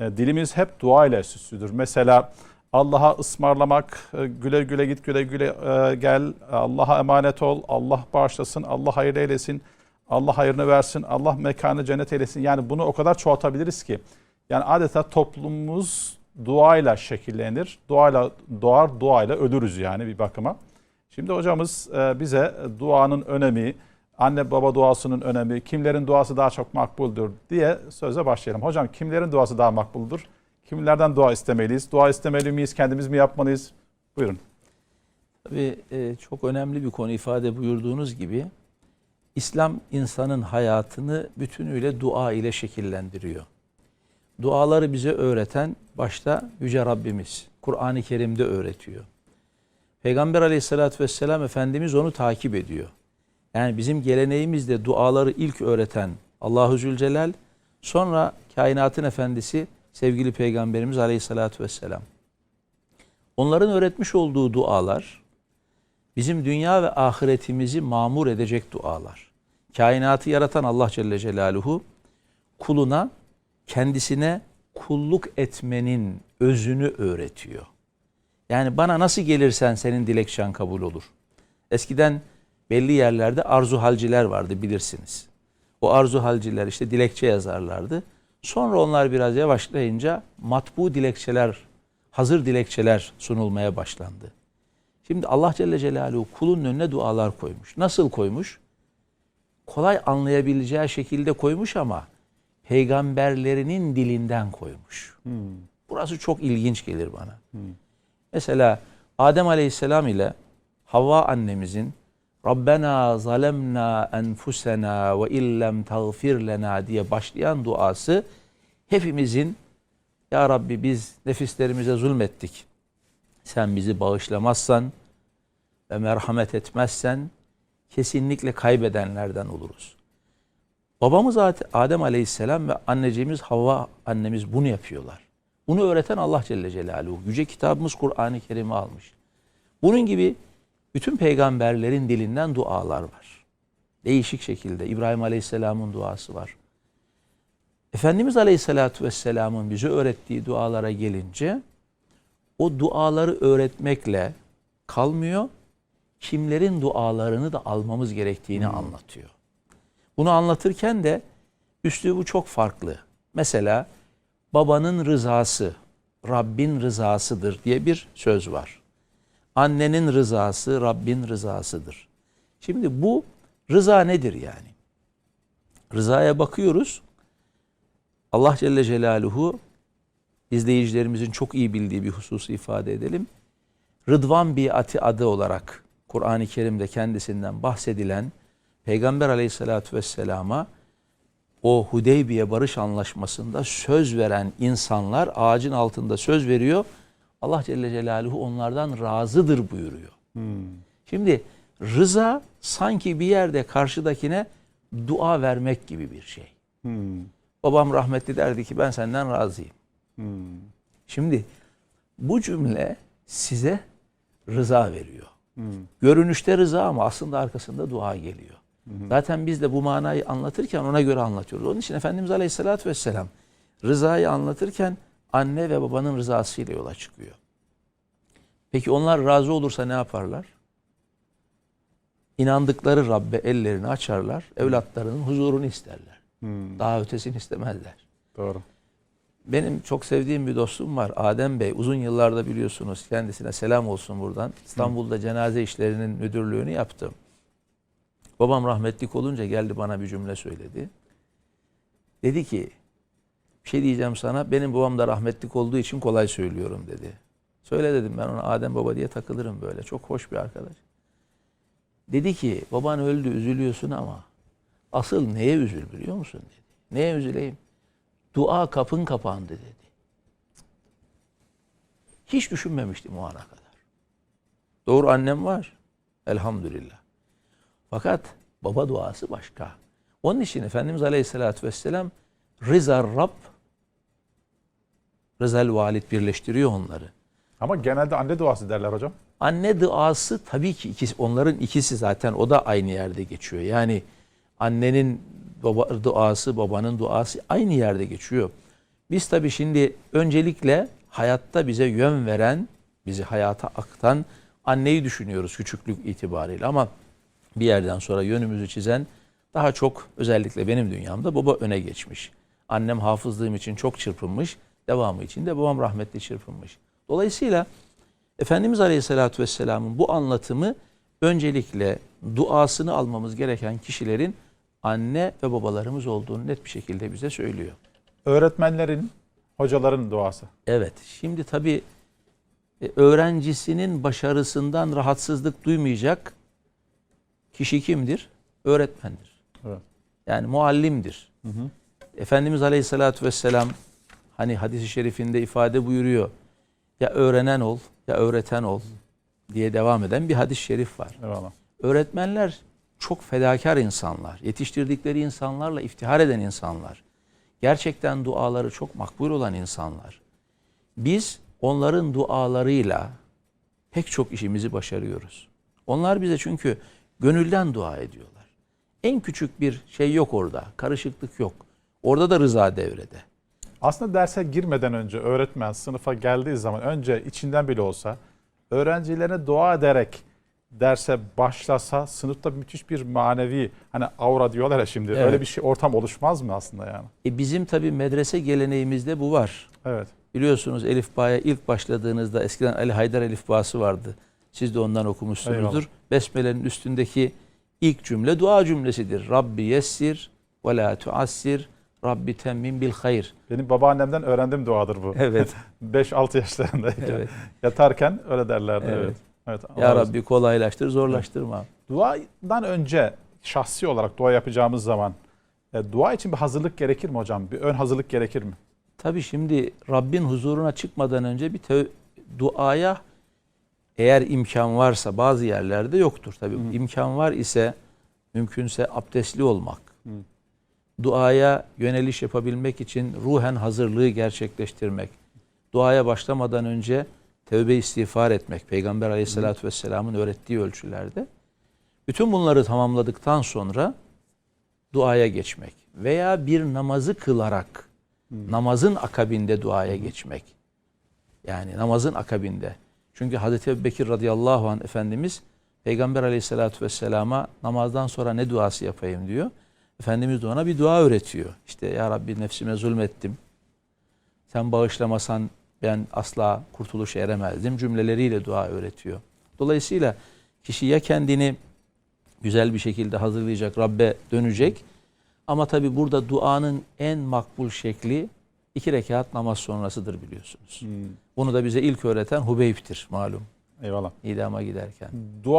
e, dilimiz hep dua ile süslüdür. Mesela Allah'a ısmarlamak, e, güle güle git, güle güle e, gel, Allah'a emanet ol, Allah bağışlasın, Allah hayır eylesin, Allah hayrını versin, Allah mekanı cennet eylesin. Yani bunu o kadar çoğaltabiliriz ki. Yani adeta toplumumuz duayla şekillenir. Duayla doğar, duayla ölürüz yani bir bakıma. Şimdi hocamız bize duanın önemi, anne baba duasının önemi, kimlerin duası daha çok makbuldür diye söze başlayalım. Hocam kimlerin duası daha makbuldür? Kimlerden dua istemeliyiz? Dua istemeli miyiz? Kendimiz mi yapmalıyız? Buyurun. Tabii e, çok önemli bir konu ifade buyurduğunuz gibi İslam insanın hayatını bütünüyle dua ile şekillendiriyor. Duaları bize öğreten başta Yüce Rabbimiz. Kur'an-ı Kerim'de öğretiyor. Peygamber aleyhissalatü vesselam Efendimiz onu takip ediyor. Yani bizim geleneğimizde duaları ilk öğreten Allahu Zülcelal, sonra kainatın efendisi sevgili Peygamberimiz aleyhissalatü vesselam. Onların öğretmiş olduğu dualar bizim dünya ve ahiretimizi mamur edecek dualar. Kainatı yaratan Allah Celle Celaluhu kuluna kendisine kulluk etmenin özünü öğretiyor. Yani bana nasıl gelirsen senin dilekçen kabul olur. Eskiden belli yerlerde arzu halciler vardı bilirsiniz. O arzu halciler işte dilekçe yazarlardı. Sonra onlar biraz yavaşlayınca matbu dilekçeler, hazır dilekçeler sunulmaya başlandı. Şimdi Allah Celle Celaluhu kulun önüne dualar koymuş. Nasıl koymuş? Kolay anlayabileceği şekilde koymuş ama peygamberlerinin dilinden koymuş. Burası çok ilginç gelir bana. Mesela Adem Aleyhisselam ile Havva annemizin Rabbena zalemna enfusena ve illem tağfir lena diye başlayan duası hepimizin Ya Rabbi biz nefislerimize zulmettik. Sen bizi bağışlamazsan ve merhamet etmezsen kesinlikle kaybedenlerden oluruz. Babamız Adem Aleyhisselam ve anneciğimiz Havva annemiz bunu yapıyorlar. Bunu öğreten Allah Celle Celaluhu. Yüce kitabımız Kur'an-ı Kerim'i almış. Bunun gibi bütün peygamberlerin dilinden dualar var. Değişik şekilde İbrahim Aleyhisselam'ın duası var. Efendimiz Aleyhisselatü Vesselam'ın bize öğrettiği dualara gelince o duaları öğretmekle kalmıyor, kimlerin dualarını da almamız gerektiğini hmm. anlatıyor. Bunu anlatırken de üslubu çok farklı. Mesela babanın rızası, Rabbin rızasıdır diye bir söz var. Annenin rızası, Rabbin rızasıdır. Şimdi bu rıza nedir yani? Rızaya bakıyoruz. Allah Celle Celaluhu izleyicilerimizin çok iyi bildiği bir hususu ifade edelim. Rıdvan biati adı olarak Kur'an-ı Kerim'de kendisinden bahsedilen Peygamber aleyhissalatü vesselama o Hudeybiye barış anlaşmasında söz veren insanlar ağacın altında söz veriyor. Allah Celle Celaluhu onlardan razıdır buyuruyor. Hmm. Şimdi rıza sanki bir yerde karşıdakine dua vermek gibi bir şey. Hmm. Babam rahmetli derdi ki ben senden razıyım. Hmm. Şimdi bu cümle size rıza veriyor. Hmm. Görünüşte rıza ama aslında arkasında dua geliyor. Hmm. Zaten biz de bu manayı anlatırken ona göre anlatıyoruz. Onun için Efendimiz Aleyhisselatü Vesselam rızayı anlatırken anne ve babanın rızasıyla yola çıkıyor. Peki onlar razı olursa ne yaparlar? İnandıkları Rabbe ellerini açarlar, evlatlarının huzurunu isterler. Hmm. Daha ötesini istemezler. Doğru. Benim çok sevdiğim bir dostum var Adem Bey. Uzun yıllarda biliyorsunuz kendisine selam olsun buradan. İstanbul'da hmm. cenaze işlerinin müdürlüğünü yaptım. Babam rahmetlik olunca geldi bana bir cümle söyledi. Dedi ki bir şey diyeceğim sana benim babam da rahmetlik olduğu için kolay söylüyorum dedi. Söyle dedim ben ona Adem baba diye takılırım böyle. Çok hoş bir arkadaş. Dedi ki baban öldü üzülüyorsun ama asıl neye üzül biliyor musun dedi. Neye üzüleyim? Dua kapın kapandı dedi. Hiç düşünmemiştim o ana kadar. Doğru annem var. Elhamdülillah. Fakat baba duası başka. Onun için Efendimiz Aleyhisselatü Vesselam Rıza Rab Rızal Valid birleştiriyor onları. Ama genelde anne duası derler hocam. Anne duası tabii ki ikisi, onların ikisi zaten o da aynı yerde geçiyor. Yani annenin baba duası, babanın duası aynı yerde geçiyor. Biz tabii şimdi öncelikle hayatta bize yön veren, bizi hayata aktan anneyi düşünüyoruz küçüklük itibariyle ama bir yerden sonra yönümüzü çizen daha çok özellikle benim dünyamda baba öne geçmiş. Annem hafızlığım için çok çırpınmış, devamı için de babam rahmetli çırpınmış. Dolayısıyla Efendimiz Aleyhisselatü Vesselam'ın bu anlatımı öncelikle duasını almamız gereken kişilerin anne ve babalarımız olduğunu net bir şekilde bize söylüyor. Öğretmenlerin, hocaların duası. Evet, şimdi tabii e, öğrencisinin başarısından rahatsızlık duymayacak kişi kimdir? Öğretmendir. Evet. Yani muallimdir. Efendimiz Aleyhisselatü Vesselam hani hadisi şerifinde ifade buyuruyor. Ya öğrenen ol ya öğreten ol diye devam eden bir hadis-i şerif var. Eyvallah. Öğretmenler çok fedakar insanlar. Yetiştirdikleri insanlarla iftihar eden insanlar. Gerçekten duaları çok makbul olan insanlar. Biz onların dualarıyla pek çok işimizi başarıyoruz. Onlar bize çünkü gönülden dua ediyorlar. En küçük bir şey yok orada. Karışıklık yok. Orada da rıza devrede. Aslında derse girmeden önce öğretmen sınıfa geldiği zaman önce içinden bile olsa öğrencilerine dua ederek derse başlasa sınıfta müthiş bir manevi hani aura diyorlar ya şimdi Evet. öyle bir şey ortam oluşmaz mı aslında yani? E bizim tabii medrese geleneğimizde bu var. Evet. Biliyorsunuz Elifba'ya ilk başladığınızda eskiden Ali Haydar Elifbası vardı. Siz de ondan okumuşsunuzdur. Eyvallah. Besmele'nin üstündeki ilk cümle dua cümlesidir. Rabbi yessir ve la tuassir. Rabbi temmim bil hayr. Benim babaannemden öğrendiğim duadır bu. Evet. 5-6 yaşlarındayken evet. yatarken öyle derlerdi. Evet. Evet. evet. Ya Rabbi kolaylaştır, zorlaştırma. Duadan önce şahsi olarak dua yapacağımız zaman e, dua için bir hazırlık gerekir mi hocam? Bir ön hazırlık gerekir mi? Tabii şimdi Rabbin huzuruna çıkmadan önce bir tev- duaya eğer imkan varsa bazı yerlerde yoktur. Tabii Hı. imkan var ise mümkünse abdestli olmak. Hı. Duaya yöneliş yapabilmek için ruhen hazırlığı gerçekleştirmek. Duaya başlamadan önce tevbe istiğfar etmek. Peygamber aleyhissalatü vesselamın öğrettiği ölçülerde. Bütün bunları tamamladıktan sonra duaya geçmek. Veya bir namazı kılarak namazın akabinde duaya geçmek. Yani namazın akabinde. Çünkü Hazreti Ebubekir radıyallahu anh Efendimiz Peygamber aleyhissalatü vesselama namazdan sonra ne duası yapayım diyor. Efendimiz de ona bir dua öğretiyor. İşte ya Rabbi nefsime zulmettim. Sen bağışlamasan ben asla kurtuluşa eremezdim cümleleriyle dua öğretiyor. Dolayısıyla kişi ya kendini güzel bir şekilde hazırlayacak, Rabbe dönecek. Ama tabi burada duanın en makbul şekli iki rekat namaz sonrasıdır biliyorsunuz. Bunu da bize ilk öğreten Hubeyb'tir malum Eyvallah. idama giderken. Dua